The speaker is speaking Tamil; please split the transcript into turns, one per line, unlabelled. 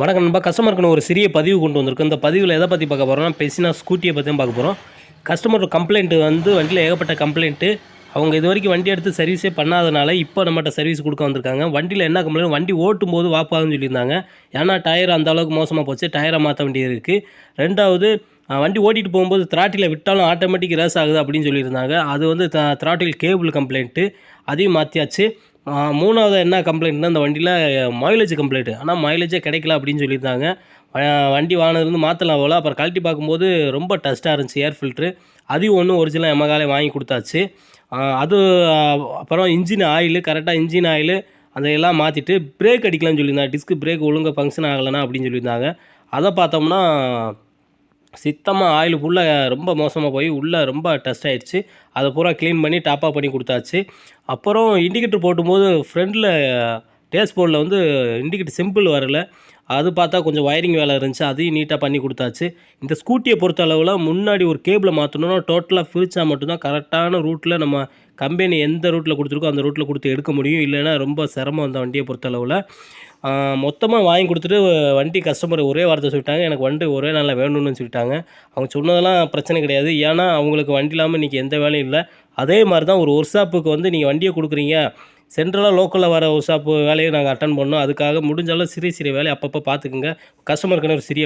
வணக்கம் நண்பா. கஸ்டமருக்குன்னு ஒரு சிறிய பதிவு கொண்டு வந்திருக்கோம். இந்த பதிவில் எதை பற்றி பார்க்க போகிறோம்னா பெசினா ஸ்கூட்டியை பற்றி தான் பார்க்க போகிறோம் கஸ்டமர் கம்ப்ளைண்ட்டு வந்து வண்டியில் ஏகப்பட்ட கம்ப்ளைண்ட்டு அவங்க இது வரைக்கும் வண்டி எடுத்து சர்வீஸே பண்ணாதனால இப்போ நம்மகிட்ட சர்வீஸ் கொடுக்க வந்திருக்காங்க. வண்டியில் என்ன கம்ப்ளைண்ட் வண்டி ஓட்டும் போது வாப்பாகுன்னு சொல்லியிருந்தாங்க. ஏன்னா டயர் அந்த அளவுக்கு மோசமாக போச்சு. டயரை மாற்ற வேண்டியது இருக்குது ரெண்டாவது வண்டி ஓட்டிகிட்டு போகும்போது திராட்டில் விட்டாலும் ஆட்டோமேட்டிக் ரேஸ் ஆகுது அப்படின்னு சொல்லியிருந்தாங்க. அது வந்து த்ராட்டில் கேபிள் கம்ப்ளைண்ட்டு அதையும் மாற்றியாச்சு மூணாவது என்ன கம்ப்ளைண்ட்னா இந்த வண்டியில் மைலேஜ் கம்ப்ளைண்ட் ஆனால் மைலேஜே கிடைக்கல அப்படின்னு சொல்லியிருந்தாங்க. வண்டி வாங்கினதுலேருந்து மாற்றலாம் போல். அப்புறம் கழட்டி பார்க்கும்போது ரொம்ப டஸ்ட்டாக இருந்துச்சு ஏர் ஃபில்ட்ரு அதையும் ஒன்று ஒரிஜினல் எமகாலே வாங்கி கொடுத்தாச்சு. அது அப்புறம் இன்ஜின் ஆயில் கரெக்டாக இன்ஜின் ஆயில் அதையெல்லாம் மாற்றிட்டு பிரேக் அடிக்கலாம்னு சொல்லியிருந்தாங்க. டிஸ்க் பிரேக் ஒழுங்காக ஃபங்க்ஷன் ஆகலைனா அப்படின்னு சொல்லியிருந்தாங்க. அதை பார்த்தோம்னா சித்தமாக ஆயில் ஃபுல்லாக ரொம்ப மோசமாக போய் உள்ளே ரொம்ப டஸ்ட் ஆகிடுச்சு அதை பூரா க்ளீன் பண்ணி டாப்பாக பண்ணி கொடுத்தாச்சு. அப்புறம் இண்டிகேட்டர் போட்டும்போது ஃப்ரண்டில் டேஸ் போர்டில் வந்து இண்டிகேட்டர் சிம்பிள் வரல. அது பார்த்தா கொஞ்சம் ஒயரிங் வேலை இருந்துச்சு அதையும் நீட்டாக பண்ணி கொடுத்தாச்சு. இந்த ஸ்கூட்டியை பொறுத்த அளவில் முன்னாடி ஒரு கேபிளை மாற்றணும்னா டோட்டலாக பிரித்தா மட்டும்தான் கரெக்டான ரூட்டில் நம்ம கம்பெனி எந்த ரூட்டில் கொடுத்துருக்கோ அந்த ரூட்டில் கொடுத்து எடுக்க முடியும். இல்லைன்னா ரொம்ப சிரமம் அந்த வண்டியை பொறுத்த அளவில் மொத்தமாக வாங்கி கொடுத்துட்டு வண்டி கஸ்டமர் ஒரே வார்த்தை சொல்லிட்டாங்க. எனக்கு வண்டி ஒரே நாளில் வேணும்னு சொல்லிட்டாங்க. அவங்க சொன்னதெல்லாம் பிரச்சனை கிடையாது. ஏன்னா அவங்களுக்கு வண்டி இல்லாமல் இன்றைக்கி எந்த வேலையும் இல்லை. அதே மாதிரி தான் ஒரு ஒர்க் ஷாப்புக்கு வந்து நீங்கள் வண்டியை கொடுக்குறீங்க. சென்ட்ரலாக லோக்கலில் வர ஒரு ஷாப்பு வேலையை நாங்கள் அட்டன் பண்ணோம். அதுக்காக முடிஞ்ச அளவு சிறிய சிறிய வேலையை அப்பப்போ பார்த்துக்குங்க. கஸ்டமருக்குன்னு ஒரு சிறிய